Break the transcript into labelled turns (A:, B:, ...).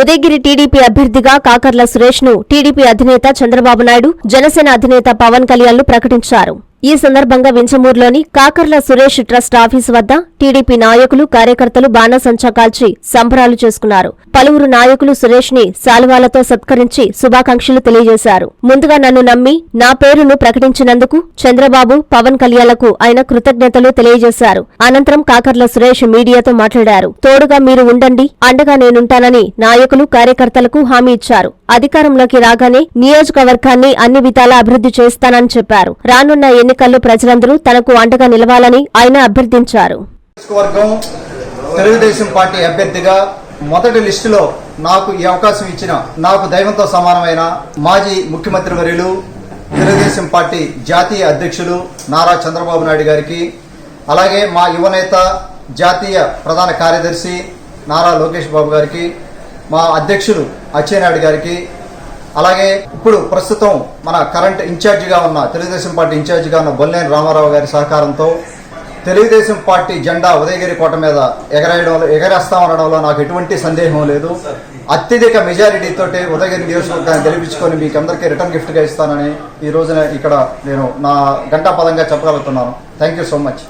A: Udayagiri TDP అభ్యర్థిగా Kakarla సురేష్ను TDP అధినేత చంద్రబాబు నాయుడు జనసేన అధినేత పవన్ కళ్యాణ్లు ప్రకటించారు. ఈ సందర్భంగా వింజమూరులోని కాకర్ల సురేష్ ట్రస్ట్ ఆఫీసు వద్ద టీడీపీ నాయకులు కార్యకర్తలు బాణసంచా కాల్చి సంబరాలు చేసుకున్నారు. పలువురు నాయకులు సురేష్ని శాలువాలతో సత్కరించి శుభాకాంక్షలు తెలియజేశారు. ముందుగా నన్ను నమ్మి నా పేరును ప్రకటించినందుకు చంద్రబాబు పవన్ కళ్యాణ్లకు ఆయన కృతజ్ఞతలు తెలియజేశారు. అనంతరం కాకర్ల సురేష్ మీడియాతో మాట్లాడారు. తోడుగా మీరు ఉండండి అండగా నేనుంటానని నాయకులు కార్యకర్తలకు హామీ ఇచ్చారు. అధికారంలోకి రాగానే నియోజకవర్గాన్ని అన్ని విధాలా అభివృద్ధి చేస్తానని చెప్పారు. రానున్న ఎన్నికల్లో ప్రజలందరూ తనకు అండగా నిలవాలని ఆయన అభ్యర్థించారు.
B: తెలుగుదేశం పార్టీ అభ్యర్థిగా మొదటి లిస్టులో నాకు ఈ అవకాశం ఇచ్చిన నాకు దైవంతో సమానమైన మాజీ ముఖ్యమంత్రి వర్యులు తెలుగుదేశం పార్టీ జాతీయ అధ్యక్షులు నారా చంద్రబాబు నాయుడు గారికి అలాగే మా యువనేత జాతీయ ప్రధాన కార్యదర్శి నారా లోకేష్ బాబు గారికి మా అధ్యక్షులు అచ్చెన్నాయుడు గారికి అలాగే ఇప్పుడు ప్రస్తుతం మన కరెంట్ ఇన్ఛార్జిగా ఉన్న తెలుగుదేశం పార్టీ ఇన్ఛార్జిగా ఉన్న బొల్లేని రామారావు గారి సహకారంతో తెలుగుదేశం పార్టీ జెండా ఉదయగిరి కోట మీద ఎగరేయడంలో ఎగరేస్తామనడంలో నాకు ఎటువంటి సందేహం లేదు. అత్యధిక మెజారిటీతో ఉదయగిరి నియోజకవర్గాన్ని గెలిపించుకొని మీకు అందరికీ రిటర్న్ గిఫ్ట్గా ఇస్తానని ఈ రోజున ఇక్కడ నేను నా గంటా పదంగా చెప్పగలుగుతున్నాను. Thank you so much.